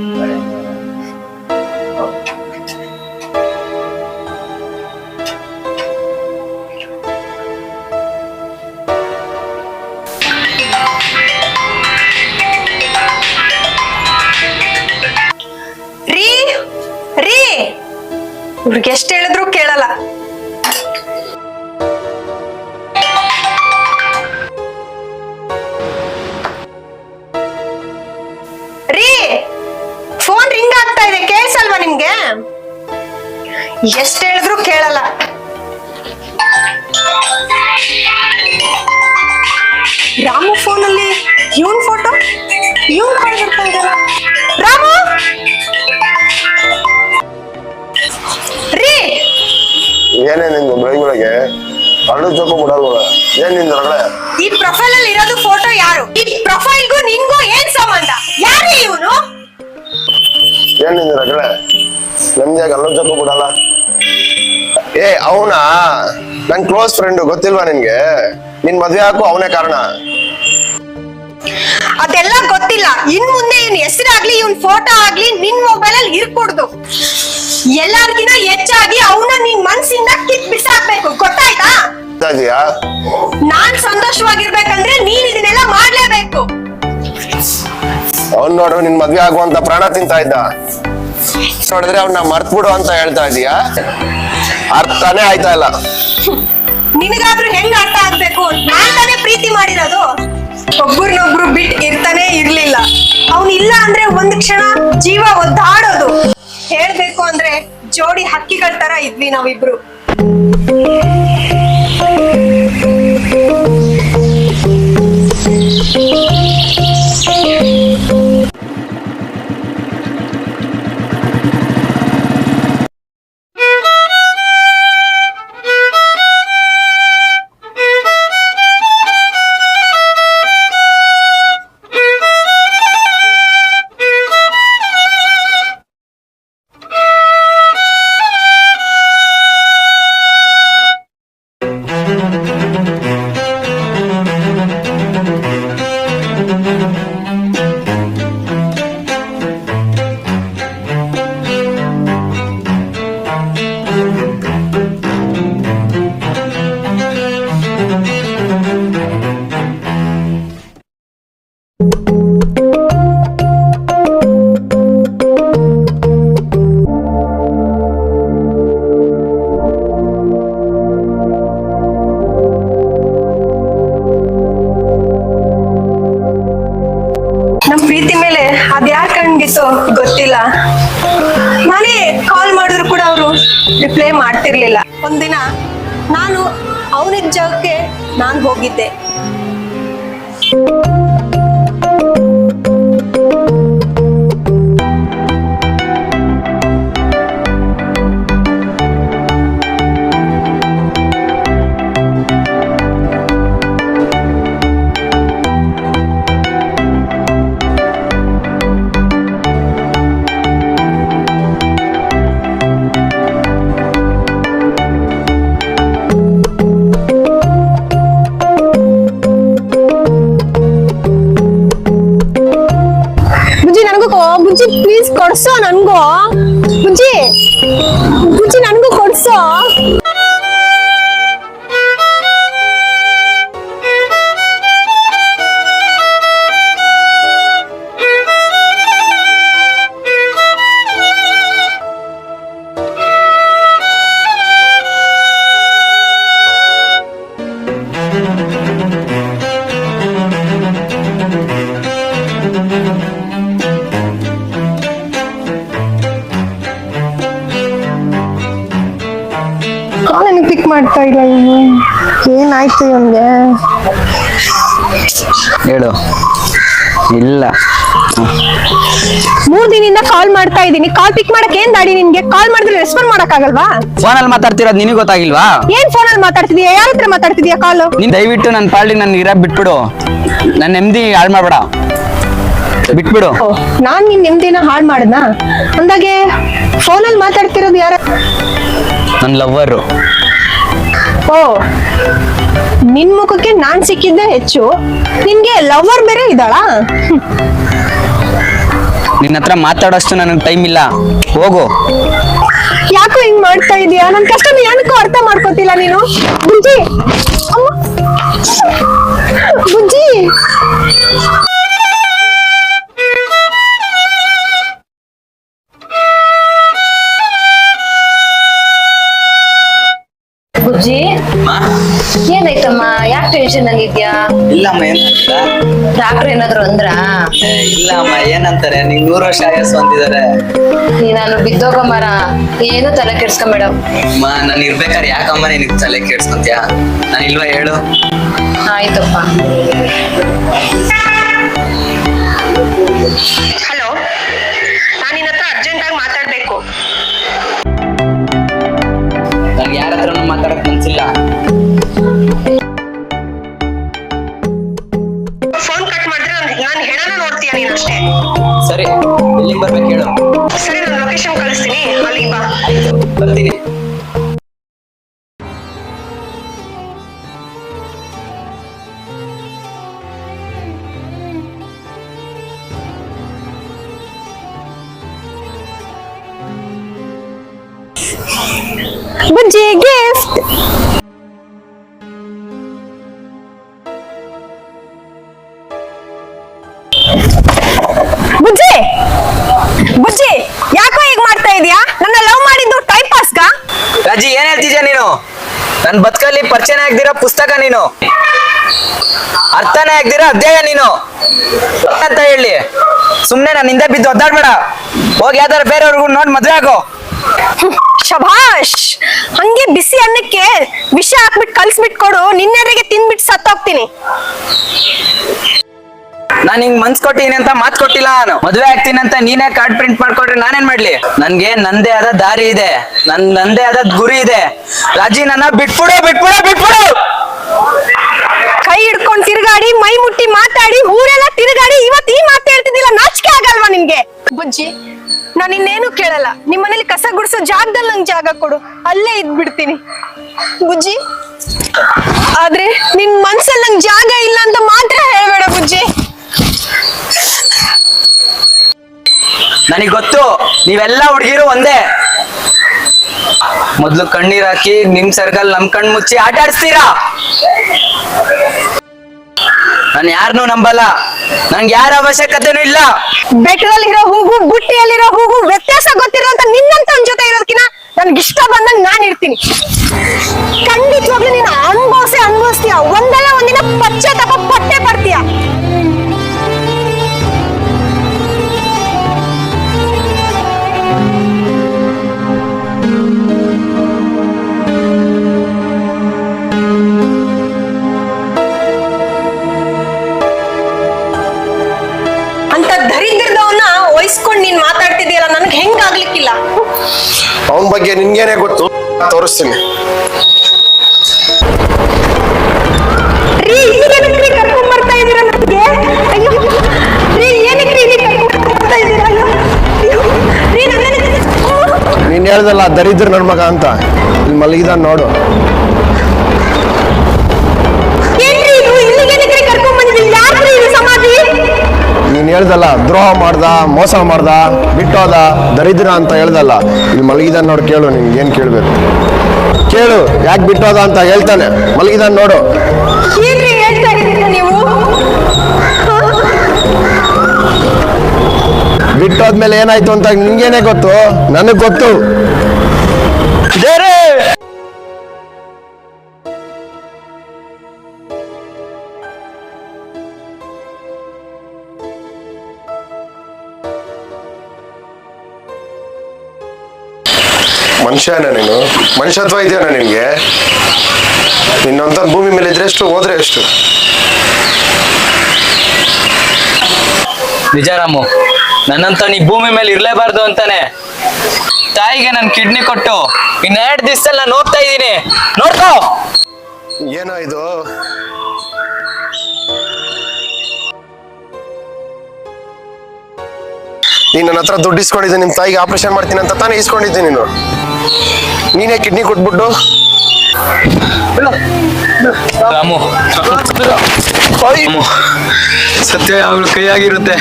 ರೀ ರೀ. ಇವ್ರಿಗೆ ಎಷ್ಟು ಹೇಳಿದ್ರು ಕೇಳಲ್ಲ. ಎಷ್ಟು ಹೇಳಿದ್ರು ಕೇಳಲ್ಲ. ರಾಮು ಅಲ್ಲಿ ಇವನ್ ಫೋಟೋ ಇವನ್ ಕಾಲ್ ಬರ್ತಾ ಇದಾರೆ? ರಾಮು? ರೀ! ಏನೇ ನಿಂದು ಬೆಳಿಗ್ಗೆ ಬೆಳಗ್ಗೆ ಹರಡು ಚೊಕ್ಕ ಬಿಡಲ್ವಲ್ಲ ಏನ್ ನಿಂದು ರಗಳೆ? ಈ ಪ್ರೊಫೈಲ್ ಅಲ್ಲಿ ಇರೋದು ಫೋಟೋ ಯಾರು? ಈ ಪ್ರೊಫೈಲ್ಗೂ ನಿನ್ಗೂ ಏನ್ ಸಂಬಂಧ? ಯಾರು ಇವನು? ಏನ್ ನಿಂದು ರಗಳೆ? ನಮ್ದ್ಯಾಗ ಅಲ್ಲೊಂದ್ ಜೊತೆ ಬಿಡಲ್ಲ ಏ ಅವನಾ? ನನ್ ಕ್ಲೋಸ್ ಫ್ರೆಂಡ್ ಗೊತ್ತಿಲ್ವಾ ನಿನ್ಗೆ? ನಿನ್ ಮದ್ವೆ ಹಾಕು ಅವನೇ ಕಾರಣ. ಅದೆಲ್ಲ ಗೊತ್ತಿಲ್ಲ. ಇನ್ ಮುಂದೆ ಇವನ್ ಹೆಸರಾಗ್ಲಿ ಇವನ್ ಫೋಟೋ ಆಗ್ಲಿ ನಿನ್ ಮೊಬೈಲ್ ಅಲ್ಲಿ ಇರ್ಕೂಡ್ದು. ಎಲ್ಲಾರ್ಗಿನ ಹೆಚ್ಚಾಗಿ ಅವನ ನಿನ್ ಮನ್ಸಿಂದ ಕಿತ್ ಬಿಸಾಕ್ಬೇಕು. ಗೊತ್ತಾಯ್ತಾ? ಇದೀಯಾ ನಾನ್ ಸಂತೋಷವಾಗಿರ್ಬೇಕಂದ್ರೆ ನೀನ್ ಇದನ್ನೆಲ್ಲ ಮಾಡ್ಲೇಬೇಕು. ಅವ್ನ ನೋಡು ನಿನ್ ಮದ್ವೆ ಆಗುವಂತ ಪ್ರಾಣ ತಿಂತಾ ಇದ್ದ. ನೋಡಿದ್ರೆ ಅವ್ನ ಮರ್ತ್ ಬಿಡು ಅಂತ ಹೇಳ್ತಾ ಇದೀಯಾ? ಅರ್ಥನೇ ಆಯ್ತಾ ಇಲ್ಲ. ನಿನಗಾದ್ರೂ ಹೆಂಗ್ ಅರ್ಥ ಆಗ್ಬೇಕು? ನಾನ್ ಪ್ರೀತಿ ಮಾಡಿರೋದು. ಒಬ್ಬರನ್ನೊಬ್ರು ಬಿಟ್ ಇರ್ತಾನೆ ಇರ್ಲಿಲ್ಲ. ಅವ್ನ್ ಇಲ್ಲ ಅಂದ್ರೆ ಒಂದ್ ಕ್ಷಣ ಜೀವ ಒದ್ದಾಡೋದು. ಹೇಳ್ಬೇಕು ಅಂದ್ರೆ ಜೋಡಿ ಹಕ್ಕಿಗಳ ತರ ಇದ್ವಿ ನಾವಿಬ್ರು. ರಿಪ್ಲೈ ಮಾಡ್ತಿರ್ಲಿಲ್ಲ. ಒಂದಿನ ನಾನು ಅವನಿದ್ದ ಜಾಗಕ್ಕೆ ನಾನು ಹೋಗಿದ್ದೆ. ಬುಜ್ಜಿ ಪ್ಲೀಸ್ ಕೊಡ್ಸೋ ನನ್ಗೂ. ಬುಜ್ಜಿ ಬುಜ್ಜಿ ನನ್ಗೂ ಕೊಡ್ಸೋ. ಮಾಡ್ತಾ ಇಲ್ಲ ಇವನು. ಏನಾಯ್ತು ಇವನ್ಗೆ? ಹೇಳು. ಇಲ್ಲ. ಮೂರ್ ದಿನದಿಂದ ಕಾಲ್ ಮಾಡ್ತಾ ಇದೀನಿ. ಕಾಲ್ ಪಿಕ್ ಮಾಡಕ್ ಏನ್ ದಾಡಿ ನಿನ್ಗೆ? ಕಾಲ್ ಮಾಡಿದ್ರೆ ರೆಸ್ಪಾಂಡ್ ಮಾಡಕ್ ಆಗಲ್ವಾ ಅಲ್ಲಿ ಮಾತಾಡ್ತಿರೋದು ನಿನಗೆ ಗೊತ್ತಾಗಿಲ್ವಾ? ಏನ್ ಫೋನ್ ಅಲ್ಲಿ ಮಾತಾಡ್ತಿದ್ಯಾ? ಯಾರ ಹತ್ರ ಮಾತಾಡ್ತಿದ್ಯಾ ಕಾಲು ನೀನ್ ದಯವಿಟ್ಟು ನನ್ನ ಪಾಳಿ ನನ್ನ ಇರ ಬಿಟ್ಬಿಡು. ನನ್ನ ನೆಮ್ಮದಿ ಹಾಳು ಮಾಡ್ಬೇಡ. ಬಿಟ್ಬಿಡು. ನಾನ್ ನಿನ್ ನೆಮ್ಮದಿನ ಹಾಳ್ ಮಾಡ್ದ ಅಂದಾಗೆ ಫೋನ್ ಅಲ್ಲಿ ಮಾತಾಡ್ತಿರೋದು ಯಾರ ನನ್ನ ಲವ್ವರು ಓ ನಿನ್ ಮುಖಕ್ಕೆ ನಾನ್ ಸಿಕ್ಕಿದ್ದೆ ಹೆಚ್ಚು. ನಿನ್ಗೆ ಲವರ್ ಬೇರೆ ಇದ್ದಾಳಾ? ನಿನ್ನ ಹತ್ರ ಮಾತಾಡೋಷ್ಟು ನನಗೆ ಟೈಮ್ ಇಲ್ಲ. ಹೋಗು. ಯಾಕೋ ಹಿಂಗ್ ಮಾಡ್ತಾ ಇದೀಯಾ? ನನ್ ಕಷ್ಟ ಏನಕ್ಕೂ ಅರ್ಥ ಮಾಡ್ಕೋತಿಲ್ಲ ನೀನು. ಬುಜ್ಜಿ ಅಮ್ಮ. ಬುಜ್ಜಿ ಬುಜ್ಜಿ ಯಾಕೆ ಅಲ್ಲಿ ಇದ್ಯಾ? ಇಲ್ಲಮ್ಮ ಏನಂತ ಡಾಕ್ಟರ್ ಏನಾದ್ರು ಅಂದ್ರ? ಇಲ್ಲ ಅಮ್ಮ ಏನಂತಾರೆ? ನೀನ್ ನೂರು ವರ್ಷ ಆಯಸ್ಸು ಅಂತಿದ್ದಾರೆ ನೀ ನಾನು ಬಿದ್ದೋಗ ಮರ. ಏನು ತಲೆ ಮೇಡಮ್ ಅಮ್ಮ ನಾನು ಇರ್ಬೇಕಾದ್ರೆ ಯಾಕಮ್ಮ ನೀನು ತಲೆ ಕೆಡ್ಸ್ಕೊಂತ್ಯಾ? ನಾನು ಇಲ್ವಾ ಹೇಳು? ಆಯ್ತಪ್ಪ. ಬುಜ್ಜಿ ಗಿಫ್ಟ್ ಬುಜ್ಜಿ ಬುಜ್ಜಿ, ಯಾಕೋ ಈಗ ಮಾಡ್ತಾ ಇದೀಯಾ? ನನ್ನ ಲವ್ ಮಾಡಿದ್ದು ಟೈಮ್ ಪಾಸ್ಗಾ ರಾಜಿ, ಏನ್ ಹೇಳ್ತಿದ್ಯಾ ನೀನು? ನನ್ ಬದುಕಲ್ಲಿ ಪರಿಚಯನೇ ಆಗ್ದಿರೋ ಪುಸ್ತಕ ನೀನು. ಅರ್ಥನೇ ಆಗ್ದಿರೋ ಅಧ್ಯಾಯ ನೀನು. ಅಂತ ಹೇಳಿ. ಸುಮ್ನೆ ನಾನು ಹಿಂದೆ ಬಿದ್ದು ಒದ್ದಾಡ್ಬೇಡ. ಹೋಗಿ ಯಾವ್ದಾರ ಬೇರೆಯವ್ರಿಗೂ ನೋಡ್ ಮದ್ವೆ ಆಗೋ. ಶಭಾಷ್ ಹಂಗೆ ಬಿಸಿ ಅನ್ನಕ್ಕೆ ವಿಷ ಹಾಕ್ಬಿಟ್ಟು ಕಲ್ಸ್ಬಿಟ್ ಕೊಡು ನಿನ್ನೆರೆಗೆ ತಿನ್ಬಿಟ್ಟು ಸತ್ತೋಗ್ತೀನಿ. ನಾನ್ ಹಿಂಗ್ ಮನ್ಸ್ ಕೊಟ್ಟಿನಿ ಅಂತ ಮಾತ್ ಕೊಟ್ಟಿಲ್ಲ ನಾನು. ಮದ್ವೆ ಆಗ್ತೀನಿ ಅಂತ ನೀನೇ ಕಾರ್ಡ್ ಪ್ರಿಂಟ್ ಮಾಡ್ಕೊಟ್ರೆ ನಾನೇನ್ ಮಾಡ್ಲಿ? ನನ್ಗೆ ನಂದೇ ಆದ ದಾರಿ ಇದೆ. ನನ್ ನಂದೇ ಆದ ಗುರಿ ಇದೆ. ರಾಜಿ ನನ್ನ ಬಿಟ್ಬಿಡು ಬಿಟ್ಬಿಡು ಬಿಟ್ಬಿಡು! ಕೈ ಹಿಡ್ಕೊಂಡ್ ತಿರುಗಾಡಿ ಮೈ ಮುಟ್ಟಿ ಮಾತಾಡಿ ಊರೆಲ್ಲ ತಿರುಗಾಡಿ ಇವತ್ತು ಈ ಮಾತು ಹೇಳ್ತಿದ್ದಿಲ್ಲ ನಾಚಿಕೆ ಆಗಲ್ವಾ ನಿನ್ಗೆ? ಬುಜ್ಜಿ, ನಾನು ಇನ್ನೇನು ಕೇಳಲ್ಲ. ನಿಮ್ ಮನೇಲಿ ಕಸ ಗುಡಿಸೋ ಜಾಗದಲ್ಲಿ ನಂಗೆ ಜಾಗ ಕೊಡು. ಅಲ್ಲೇ ಇದ್ಬಿಡ್ತೀನಿ. ಬುಜ್ಜಿ, ಆದ್ರೆ ನಿನ್ ಮನ್ಸಲ್ಲಿ ನಂಗೆ ಜಾಗ ಇಲ್ಲ ಅಂತ ಮಾತ್ರ ಹೇಳ್ಬೇಡ ಬುಜ್ಜಿ. ನನಗ್ ಗೊತ್ತು, ನೀವೆಲ್ಲ ಹುಡುಗಿರು ಒಂದೇ. ಮೊದ್ಲು ಕಣ್ಣೀರ್ ಹಾಕಿ, ನಿಮ್ ಸರ್ಕಲ್ ನಮ್ ಕಣ್ ಮುಚ್ಚಿ ಆಟ ಆಡಿಸ್ತೀರಾ ನಾನು ಯಾರನ್ನೂ ನಂಬಲ್ಲ. ನಂಗೆ ಯಾರ ಅವಶ್ಯಕತೆನೂ ಇಲ್ಲ. ಬೆಟ್ಟದಲ್ಲಿರೋ ಹೂಗು ಬುಟ್ಟಿಯಲ್ಲಿರೋ ಹೂಗು ವ್ಯತ್ಯಾಸ ಗೊತ್ತಿರೋಂತ ನಿನ್ನಂತ ಜೊತೆ ಇರೋದಕ್ಕಿನ ನನ್ಗೆ ಇಷ್ಟ ಬಂದಂಗ್ ನಾನ್ ಇರ್ತೀನಿ. ಖಂಡಿತವಾಗ್ಲೂ ನೀನು ಅನುಭವಿಸಿ, ಅನುಭವಿಸ್ತೀಯ. ಒಂದಲ್ಲ ಒಂದಿನ ಪಶ್ಚಾತ್ತಾಪ ಪಟ್ಟೆ ಪಡ್ತೀಯ. ಅವನ ಬಗ್ಗೆ ನಿನ್ಗೇನೆ ಗೊತ್ತು. ತೋರಿಸ್ತೀನಿ. ನೀನ್ ಹೇಳ್ದಲ್ಲ ದರಿದ್ರ ನನ್ ಮಗ ಅಂತ. ಇಲ್ಲಿ ಮಲಗಿದ ನೋಡು. ನೀನ್ ಹೇಳ್ದಲ್ಲ ದ್ರೋಹ ಮಾಡ್ದ ಮೋಸ ಮಾಡ್ದ ಬಿಟ್ಟೋದ ದರಿದ್ರ ಅಂತ ಹೇಳ್ದಲ್ಲ. ಇಲ್ಲಿ ಮಲಗಿದ ನೋಡು ಕೇಳು ನಿನ್ಗೆ ಏನು ಕೇಳಬೇಕು. ಕೇಳು ಯಾಕೆ ಬಿಟ್ಟೋದ ಅಂತ ಹೇಳ್ತಾನೆ. ಮಲಗಿದ ನೋಡು. ಬಿಟ್ಟೋದ್ಮೇಲೆ ಏನಾಯ್ತು ಅಂತ ನಿನ್ಗೇನೆ ಗೊತ್ತು? ನನಗ್ ಗೊತ್ತು. ದೇವ್ರೇ! ಮನುಷ್ಯನ ನೀನು? ಮನುಷ್ಯತ್ವ ಇದೆಯಾ ನಿನ್ಗೆ? ನಿನ್ನೊಂತ ಭೂಮಿ ಮೇಲೆ ಇದ್ರೆ ಎಷ್ಟು ಹೋದ್ರೆ ಎಷ್ಟು? ನಿಜಾರಾಮು ನನ್ನಂತ ನೀ ಭೂಮಿ ಮೇಲೆ ಇರ್ಲೇಬಾರ್ದು ಅಂತಾನೆ. ತಾಯಿಗೆ ನನ್ ಕಿಡ್ನಿ ಕೊಟ್ಟು ಇನ್ನೆರಡು ದಿವಸದಲ್ಲಿ ನಾನು ನೋಡ್ತಾ ಇದ್ದೀನಿ. ನೋಡ್ಕೋ! ಏನೋ ಇದು? ನೀನು ನನ್ನ ಹತ್ರ ದುಡ್ಡು ಇಸ್ಕೊಂಡಿದ್ದೀನಿ ನಿಮ್ಮ ತಾಯಿಗೆ ಆಪರೇಷನ್ ಮಾಡ್ತೀನಿ ಅಂತ ತಾನೇ ಇಸ್ಕೊಂಡಿದ್ದೀನಿ ನೀನು. ನೀನೇ ಕಿಡ್ನಿ ಕೊಟ್ಬಿಟ್ಟು? ರಾಮು. ರಾಮು ಸತ್ಯ ಅವಳ ಕೈಯಾಗಿರುತ್ತೆ.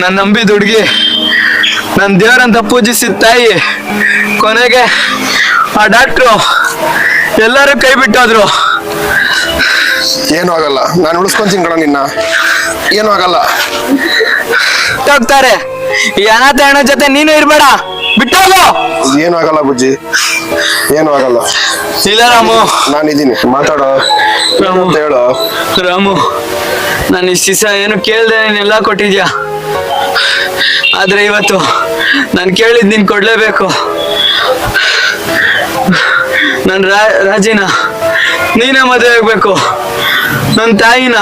ನನ್ನ ನಂಬಿದ ಹುಡುಗಿ ನನ್ನ ದೇವರಂತ ಪೂಜಿಸಿದ ತಾಯಿ ಕೊನೆಗೆ ಆ ಡಾಕ್ಟ್ರು ಎಲ್ಲರೂ ಕೈ ಬಿಟ್ಟೋದ್ರು. ಏನೂ ಆಗಲ್ಲ. ನಾನು ಉಳಿಸ್ಕೊಂತೀನಿ ಕಣ ನಿನ್ನ. ಏನೂ ಆಗಲ್ಲ. ಹೋಗ್ತಾರೆ. ಈ ಅನಾಥ ಜೊತೆ ನೀನು ಇರ್ಬೇಡ. ಬಿಟ್ಟೋಗು. ಏನು ಆಗಲ್ಲ ಬುಜ್ಜಿ. ಏನು ಆಗಲ್ಲ. ಇಲ್ಲ ರಾಮು. ನಾನಿದ್ದೀನಿ. ಮಾತಾಡೋ. ಏನು ಅಂತ ಹೇಳು. ರಾಮು ನಾನು ಇಷ್ಟು ದಿವಸ ಏನು ಕೇಳ್ದೆ ನೀನೆಲ್ಲ ಕೊಟ್ಟಿದ್ಯಾ? ಆದ್ರೆ ಇವತ್ತು ನಾನು ಕೇಳಿದ್ ನೀನ್ ಕೊಡ್ಲೇಬೇಕು. ನನ್ನ ರಾಜಿನ ನೀನೇ ಮದುವೆ ಆಗ್ಬೇಕು. ನನ್ನ ತಾಯಿನ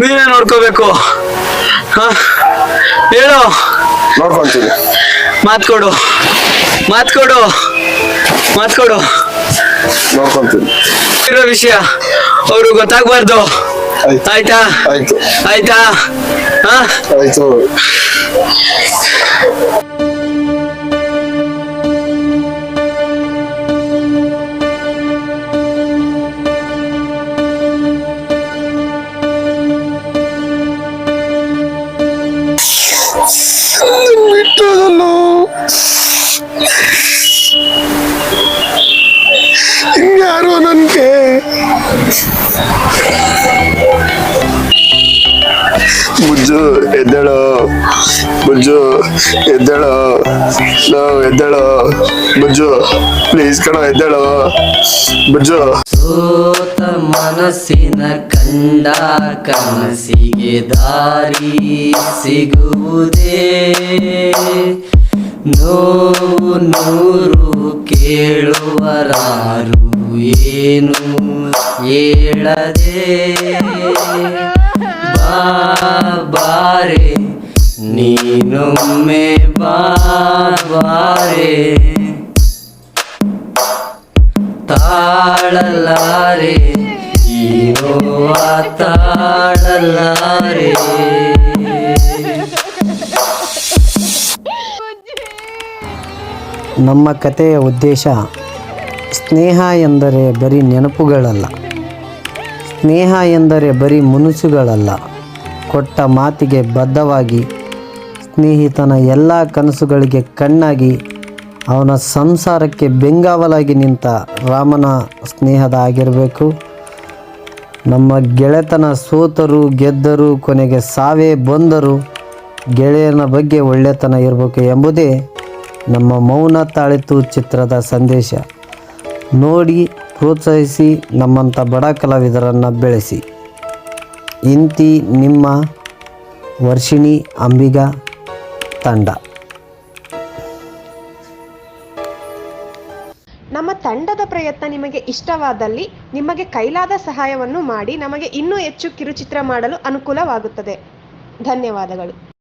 ನೀನೇ ನೋಡ್ಕೋಬೇಕು. ಹ? ಹೇಳು. ನೋಡ್ಕೊಂತೀನಿ. ಮಾತ್ ಕೊಡು. ಮಾತ್ ಕೊಡು. ಮಾತ್ ಕೊಡು. ನೋಡ್ಕೊಂತೀನಿ. ಇರೋ ವಿಷಯ. ಅವ್ರು ಗೊತ್ತಾಗ್ಬಾರ್ದು. ಆಯ್ತಾ. ಆಯ್ತಾ? ಆಯ್ತು. ಎದ್ದೇಳು, ಬುಜ್ಜು ಪ್ಲೀಸ್ ಕಣ, ಎದ್ದೇಳು, ಬುಜ್ಜು. ಸೋತ ಮನಸ್ಸಿನ ಕಂಡ ಕನಸಿಗೆ ದಾರಿ ಸಿಗುವುದೇ? ನೋವು ನೂರು ಕೇಳುವರಾರು ಏನು ಹೇಳದೆ? ಬಾರೆ ನೀನೊಮ್ಮೆ ಬಾ, ಬಾರೆ. ತಾಳಲಾರೆ. ತಾಳಲಾರೆ. ನಮ್ಮ ಕಥೆಯ ಉದ್ದೇಶ ಸ್ನೇಹ ಎಂದರೆ ಬರೀ ನೆನಪುಗಳಲ್ಲ. ಸ್ನೇಹ ಎಂದರೆ ಬರೀ ಮುನುಸುಗಳಲ್ಲ ಕೊಟ್ಟ ಮಾತಿಗೆ ಬದ್ಧವಾಗಿ ಸ್ನೇಹಿತನ ಎಲ್ಲ ಕನಸುಗಳಿಗೆ ಕಣ್ಣಾಗಿ ಅವನ ಸಂಸಾರಕ್ಕೆ ಬೆಂಗಾವಲಾಗಿ ನಿಂತ ರಾಮನ ಸ್ನೇಹದ ಆಗಿರಬೇಕು. ನಮ್ಮ ಗೆಳೆತನ ಸೋತರು, ಗೆದ್ದರು, ಕೊನೆಗೆ ಸಾವೇ ಬಂದರು. ಗೆಳೆಯನ ಬಗ್ಗೆ ಒಳ್ಳೆತನ ಇರಬೇಕು ಎಂಬುದೇ ನಮ್ಮ ಮೌನ ತಾಳಿತು ಚಿತ್ರದ ಸಂದೇಶ. ನೋಡಿ, ಪ್ರೋತ್ಸಾಹಿಸಿ, ನಮ್ಮಂಥ ಬಡ ಕಲಾವಿದರನ್ನು ಬೆಳೆಸಿ. ಇಂತಿ ನಿಮ್ಮ ವರ್ಷಿಣಿ ಅಂಬಿಗ. ತಂಡ. ನಮ್ಮ ತಂಡದ ಪ್ರಯತ್ನ ನಿಮಗೆ ಇಷ್ಟವಾದಲ್ಲಿ ನಿಮಗೆ ಕೈಲಾದ ಸಹಾಯವನ್ನು ಮಾಡಿ ನಮಗೆ ಇನ್ನೂ ಹೆಚ್ಚು ಕಿರುಚಿತ್ರ ಮಾಡಲು ಅನುಕೂಲವಾಗುತ್ತದೆ. ಧನ್ಯವಾದಗಳು.